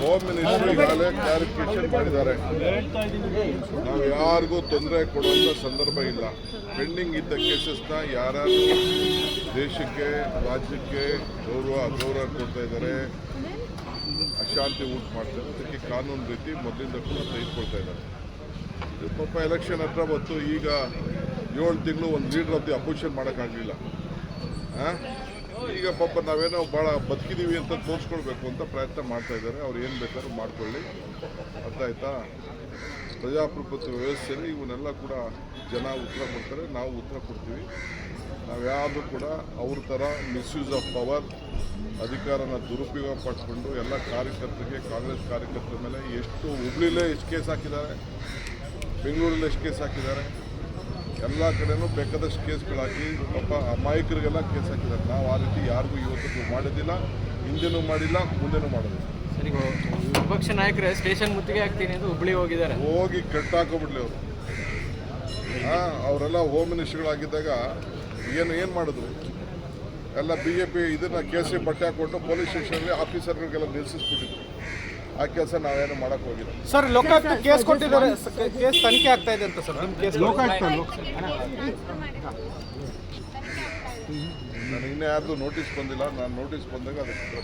Home minister ಈಗಾಗಲೇ clarification ಮಾಡಿದ್ದಾರೆ. ನಾವು ಯಾರಿಗೂ ತೊಂದರೆ ಕೊಡುವಂಥ ಸಂದರ್ಭ ಇಲ್ಲ. ಪೆಂಡಿಂಗ್ ಇದ್ದ ಕೇಸಸ್ನ ಯಾರು ದೇಶಕ್ಕೆ, ರಾಜ್ಯಕ್ಕೆ ಗೌರವ, ಅಗೌರವ ಕೊಡ್ತಾ ಇದ್ದಾರೆ, ಅಶಾಂತಿ ಉಂಟು ಮಾಡ್ತಾರೆ ಅದಕ್ಕೆ ಕಾನೂನು ರೀತಿ ಮೊದಲಿಂದ ಕೂಡ ತೆಗೆದುಕೊಳ್ತಾ ಇದ್ದಾರೆ. ಇದು ಪಾಪ ಎಲೆಕ್ಷನ್ ಹತ್ರ ಬಂತು. ಈಗ ಏಳು ತಿಂಗಳು ಒಂದು ಲೀಡರ್ ಆಫ್ ಅಪೋಸಿಷನ್ ಮಾಡೋಕ್ಕಾಗಲಿಲ್ಲ. ಈಗ ಪಾಪ ನಾವೇನೋ ಭಾಳ ಬದುಕಿದೀವಿ ಅಂತ ತೋರಿಸ್ಕೊಳ್ಬೇಕು ಅಂತ ಪ್ರಯತ್ನ ಮಾಡ್ತಾ ಇದ್ದಾರೆ. ಅವ್ರು ಏನು ಬೇಕಾದ್ರೂ ಮಾಡ್ಕೊಳ್ಳಿ. ಅರ್ಥ ಆಯ್ತಾ? ಪ್ರಜಾಪ್ರಭುತ್ವ ವ್ಯವಸ್ಥೆಯಲ್ಲಿ ಇವನ್ನೆಲ್ಲ ಕೂಡ ಜನ ಉತ್ತರ ಕೊಡ್ತಾರೆ, ನಾವು ಉತ್ತರ ಕೊಡ್ತೀವಿ. ನಾವು ಯಾವುದು ಕೂಡ ಅವ್ರ ಥರ ಮಿಸ್ಯೂಸ್ ಆಫ್ ಪವರ್ ಅಧಿಕಾರನ ದುರುಪಯೋಗ ಪಡ್ಕೊಂಡು ಎಲ್ಲ ಕಾರ್ಯಕರ್ತರಿಗೆ, ಕಾಂಗ್ರೆಸ್ ಕಾರ್ಯಕರ್ತರ ಮೇಲೆ ಎಷ್ಟು ಹುಬ್ಳಿಲೇ ಎಷ್ಟು ಕೇಸ್ ಹಾಕಿದ್ದಾರೆ, ಬೆಂಗಳೂರಲ್ಲಿ ಎಷ್ಟು ಕೇಸ್ ಹಾಕಿದ್ದಾರೆ. ಎಲ್ಲ ಕಡೆನೂ ಬೇಕಾದಷ್ಟು ಕೇಸ್ಗಳಾಕಿ ಪಾಪ ಅಮಾಯಕರಿಗೆಲ್ಲ ಕೇಸ್ ಹಾಕಿದ್ದಾರೆ. ನಾವು ಆ ರೀತಿ ಯಾರಿಗೂ ಇವತ್ತಿಗೂ ಮಾಡಿದ್ದಿಲ್ಲ ಹಿಂದೆನೂ ಮಾಡಿಲ್ಲ ಮುಂದೆನೂ ಮಾಡೋದಿಲ್ಲ ಸರಿ ವಿಪಕ್ಷ ನಾಯಕರೇ ಸ್ಟೇಷನ್ ಮುತ್ತಿಗೆ ಹಾಕ್ತೀನಿ ಅಂತ ಹುಬ್ಳಿ ಹೋಗಿದ್ದಾರೆ. ಹೋಗಿ ಕಟ್ಟಾಕೋಬಿಡ್ಲಿ ಅವರು. ಅವರೆಲ್ಲ ಹೋಮ್ ಮಿನಿಸ್ಟರ್ಗಳಾಗಿದ್ದಾಗ ಏನು ಏನು ಮಾಡಿದ್ರು? ಎಲ್ಲ ಬಿ ಜೆ ಪಿ ಇದನ್ನು ಕೇಸರಿ ಬಟ್ಟೆ ಹಾಕ್ಕೊಂಡು ಪೊಲೀಸ್ ಸ್ಟೇಷನಲ್ಲಿ ಆಫೀಸರ್ಗಳಿಗೆಲ್ಲ ನಿಲ್ಲಿಸಿಸ್ಬಿಟ್ಟಿದ್ರು. ಆ ಕೆಲಸ ನಾವೇನು ಮಾಡಕ್ ಹೋಗಿಲ್ಲ. ಸರ್ ಲೋಕಾಯುಕ್ತ ಕೇಸ್ ಕೊಟ್ಟಿದ್ದಾರೆ. ಕೇಸ್ ತನಿಖೆ ಆಗ್ತಾ ಇದೆ ಅಂತ ಸರ್ ನಿಮ್ಮ ಕೇಸ್ ನನಗೆ ಇನ್ನೂ ಯಾರ್ದು ನೋಟಿಸ್ ಬಂದಿಲ್ಲ. ನಾನು ನೋಟಿಸ್ ಬಂದಾಗ ಅದಕ್ಕೆ